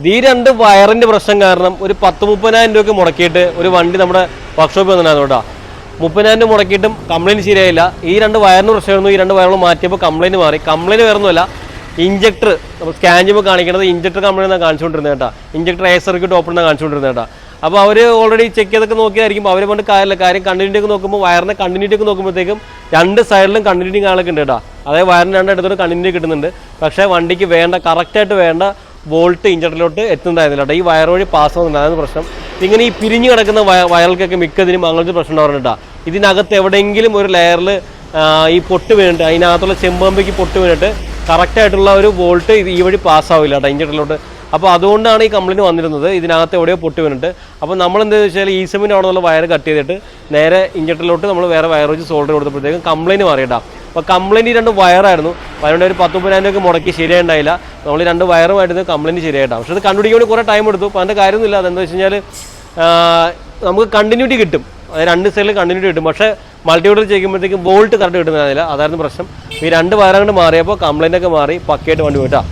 ഈ രണ്ട് വയറിന്റെ പ്രശ്നം കാരണം ഒരു പത്ത് മുപ്പതിനായിരം രൂപയ്ക്ക് മുടക്കിയിട്ട് ഒരു വണ്ടി നമ്മുടെ വർക്ക്ഷോപ്പിൽ വന്നിട്ടുണ്ടായിരുന്നു കേട്ടോ. മുപ്പതിനായിരം രൂപ മുടക്കിയിട്ടും കംപ്ലൈന്റ് ശരിയായില്ല. ഈ രണ്ട് വയറിന് പ്രശ്നമായിരുന്നു. ഈ രണ്ട് വയറുകൾ മാറ്റിയപ്പോൾ കംപ്ലൈന്റ് മാറി. കംപ്ലൈന്റ് വേറൊന്നുമല്ല. ഇഞ്ചക്ടർ നമ്മൾ സ്കാൻ ചെയ്യുമ്പോൾ കാണിക്കുന്നത് ഇഞ്ചക്ടർ കംപ്ലൈന്റ് കാണിച്ചുകൊണ്ടിരുന്നത് കേട്ടോ. ഇഞ്ചക്ടർ എയർ സർക്യൂട്ട് ഓപ്പൺ എന്നാണ് കാണിച്ചുകൊണ്ടിരുന്നത് കേട്ടോ. അപ്പോൾ അവർ ഓൾറെഡി ചെക്ക് ചെയ്തൊക്കെ നോക്കിയായിരിക്കും അവരെ കൊണ്ട് കാര്യമില്ല. കാര്യം കണ്ടിന്യൂറ്റി ഒക്കെ നോക്കുമ്പോൾ വയറിനെ കണ്ടിന്യൂറ്റി ഒക്കെ നോക്കുമ്പോഴത്തേക്കും രണ്ട് സൈഡിലും കണ്ടിന്യൂറ്റി കാണൊക്കെ ഉണ്ട് കേട്ടോ. അതായത് വയറിന് രണ്ട് കണ്ടിന്യൂ കിട്ടുന്നുണ്ട്. പക്ഷേ വണ്ടിക്ക് വേണ്ട കറക്റ്റായിട്ട് വേണ്ട വോൾട്ട് ഇഞ്ചറിലോട്ട് എത്തുന്നുണ്ടായിരുന്നില്ല ഈ വയർ വഴി പാസ് ആവുന്നുണ്ട്. പ്രശ്നം. ഇങ്ങനെ ഈ പിരിഞ്ഞു കിടക്കുന്ന വയ- വയറുകൾക്കൊക്കെ മിക്കതിനും അങ്ങനത്തെ പ്രശ്നം ഉണ്ടാവുന്നുണ്ട് ഇതിനകത്ത് എവിടെയെങ്കിലും ഒരു ലെയറിൽ ഈ പൊട്ട് വീണിട്ട് അതിനകത്തുള്ള ചെമ്പമ്പിക്ക് പൊട്ട് വീണിട്ട് കറക്റ്റായിട്ടുള്ള ഒരു വോൾട്ട് ഈ വഴി പാസ്സാവില്ല കേട്ടോ ഇഞ്ചക്ടറിലോട്ട് അപ്പോൾ അതുകൊണ്ടാണ് ഈ കംപ്ലയിന്റ് വന്നിരുന്നത്. ഇതിനകത്ത് എവിടെയോ പൊട്ട് വീണിട്ട്. അപ്പോൾ നമ്മൾ എന്താണെന്ന് വെച്ചാൽ ഈ അവിടെ നിന്നുള്ള വയർ കട്ട് ചെയ്തിട്ട് നേരെ ഇഞ്ചക്ടറിലോട്ട് നമ്മൾ വേറെ വയർ വെച്ച് സോൾഡർ കൊടുത്തപ്പോഴത്തേക്കും കംപ്ലയിന്റ് മാറിയിട്ടാണ് അപ്പോൾ കംപ്ലയിന്റ് രണ്ട് വയറായിരുന്നു. അതുകൊണ്ട് ഒരു പത്ത് മുപ്പതിനായിരം രൂപയ്ക്ക് മുടക്കി ശരിയായിട്ടില്ല നമ്മൾ രണ്ട് വയറുമായിട്ട് കംപ്ലയിന്റ് ശരിയായിട്ടാണ് പക്ഷേ അത് കണ്ടുപിടിക്കാൻ കുറേ ടൈം എടുത്തു. അപ്പോൾ അതിന്റെ കാര്യമൊന്നുമില്ല. അതെന്താ വെച്ച് കഴിഞ്ഞാൽ നമുക്ക് കണ്ടിന്യൂറ്റി കിട്ടും. രണ്ട് സൈഡിൽ കണ്ടിന്യൂറ്റി കിട്ടും. പക്ഷേ മൾട്ടിമീറ്റർ ചെയ്യുമ്പോഴത്തേക്കും ബോൾട്ട് കറക്റ്റ് കിട്ടുന്നില്ല അതായിരുന്നു പ്രശ്നം. ഈ രണ്ട് വയറങ്ങോട്ട് മാറിയപ്പോൾ കംപ്ലൈന്റ് ഒക്കെ മാറി പക്കയായിട്ട് വണ്ടി പോയിട്ടാ